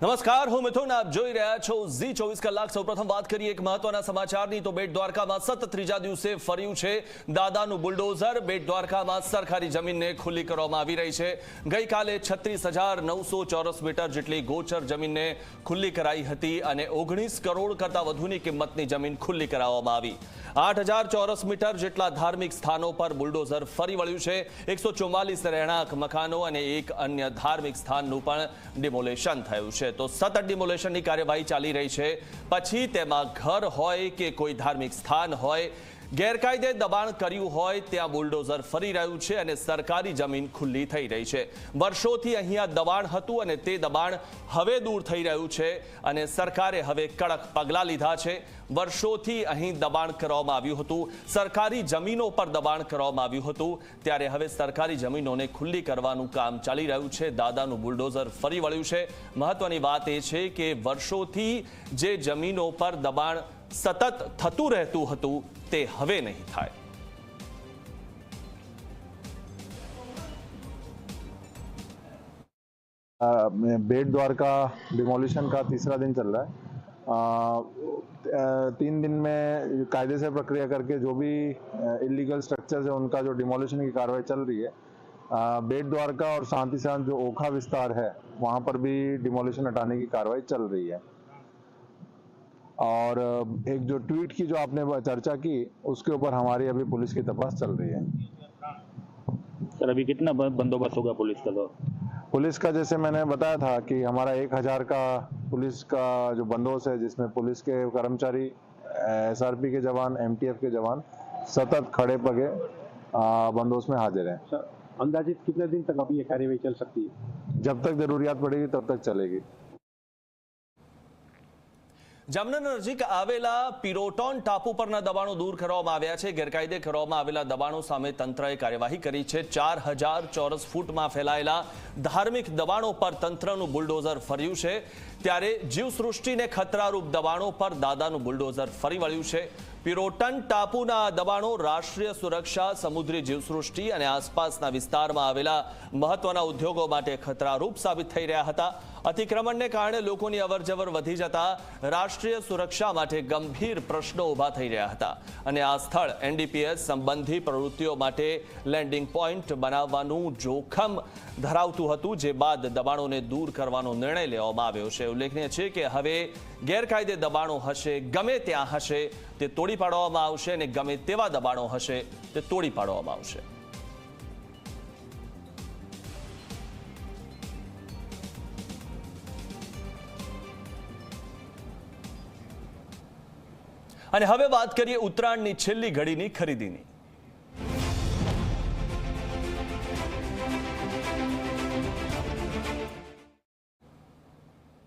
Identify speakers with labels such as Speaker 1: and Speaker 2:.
Speaker 1: નમસ્કાર, હું મિથુન, આપ જોઈ રહ્યા છો ઝી ચોવીસ કલાક. સૌપ્રથમ વાત કરીએ એક મહત્વના સમાચારની. તો બેટ દ્વારકામાં સતત ત્રીજા દિવસે ફર્યું છે દાદાનું બુલડોઝર. બેટ દ્વારકામાં સરકારી જમીનને ખુલ્લી કરવામાં આવી રહી છે. ગઈકાલે છત્રીસ હજાર નવસો ચોરસ મીટર જેટલી ગોચર જમીનને ખુલ્લી કરાઈ હતી અને ઓગણીસ કરોડ કરતાં વધુની કિંમતની જમીન ખુલ્લી કરાવવામાં આવી. આઠ હજાર ચોરસ મીટર જેટલા ધાર્મિક સ્થાનો પર બુલડોઝર ફરી વળ્યું છે. એકસો રહેણાંક મકાનો અને એક અન્ય ધાર્મિક સ્થાનનું પણ ડિમોલેશન થયું છે. તો સતત ડિમોલેશનની કાર્યવાહી ચાલી રહી છે. પછી તેમાં ઘર હોય કે કોઈ ધાર્મિક સ્થાન હોય ગેરકાયદે દબાણ કર્યું હોય ત્યાં બુલડોઝર ફરી રહ્યું છે અને સરકારી જમીન ખુલ્લી થઈ રહી છે. વર્ષોથી અહીંયા દબાણ હતું અને તે દબાણ હવે દૂર થઈ રહ્યું છે અને સરકારે હવે કડક પગલાં લીધા છે. વર્ષોથી અહીં દબાણ કરવામાં આવ્યું હતું. સરકારી જમીનો પર દબાણ કરવામાં આવ્યું હતું. ત્યારે હવે સરકારી જમીનોને ખુલ્લી કરવાનું કામ ચાલી રહ્યું છે. દાદાનું બુલડોઝર ફરી વળ્યું છે. મહત્વની વાત એ છે કે વર્ષોથી જે જમીનો પર દબાણ સતત થતું રહેતું હતું તે હવે નહીં થાય
Speaker 2: आ, बेट द्वारका डिमोलिशन का तीसरा दिन चल रहा है आ, आ, तीन दिन में कायदे से प्रक्रिया करके जो भी इलीगल स्ट्रक्चर्स है उनका जो डिमोलिशन की कार्रवाई चल रही है आ, बेट द्वारका और शांति शांत जो ओखा विस्तार है वहां पर भी डिमोलिशन हटाने की कार्रवाई चल रही है और एक जो ट्वीट की जो आपने चर्चा की उसके ऊपर हमारी अभी पुलिस की तपास चल रही है।
Speaker 3: सर अभी कितना बंदोबस्त होगा पुलिस का तो?
Speaker 2: पुलिस का जैसे मैंने बताया था कि हमारा एक हज़ार का पुलिस का जो बंदोबस्त है जिसमें पुलिस के कर्मचारी एसआरपी के जवान एमटीएफ के जवान सतत खड़े पगे बंदोबस्त में हाजिर हैं।
Speaker 4: अंदाजित कितने दिन तक अभी ये कार्यवाही चल सकती है?
Speaker 2: जब तक जरूरियात पड़ेगी तब तक चलेगी।
Speaker 1: જામનગર નજીક આવેલા પિરોટોન ટાપુ પરના દબાણો દૂર કરવામાં આવ્યા છે. ગેરકાયદે કરવામાં આવેલા દબાણો સામે તંત્રએ કાર્યવાહી કરી છે. ચાર હજાર ચોરસ ફૂટમાં ફેલાયેલા ધાર્મિક દબાણો પર તંત્રનું બુલડોઝર ફર્યું છે. ત્યારે જીવસૃષ્ટિને ખતરારૂપ દબાણો પર દાદાનું બુલડોઝર ફરી વળ્યું છે. પિરોટન ટાપુના દબાણો રાષ્ટ્રીય સુરક્ષા, સમુદ્રી જીવસૃષ્ટિ અને આસપાસના વિસ્તારમાં આવેલા મહત્વના ઉદ્યોગો માટે ખતરારૂપ સાબિત થઈ રહ્યા હતા. અતિક્રમણને કારણે લોકોની અવરજવર વધી જતા રાષ્ટ્રીય સુરક્ષા માટે ગંભીર પ્રશ્નો ઊભા થઈ રહ્યા હતા અને આ સ્થળ એનડીપીએસ સંબંધી પ્રવૃત્તિઓ માટે લેન્ડિંગ પોઈન્ટ બનાવવાનું જોખમ ધરાવતું હતું, જે બાદ દબાણોને દૂર કરવાનો નિર્ણય લેવામાં આવ્યો છે. ઉલ્લેખનીય છે કે હવે ગેરકાયદે દબાણો હશે, ગમે ત્યાં હશે, તે તોડી પાડવામાં આવશે અને ગમે તેવા દબાણો હશે તે તોડી પાડવામાં આવશે. અને હવે વાત કરીએ ઉત્તરાયણની છેલ્લી ઘડીની ખરીદીની.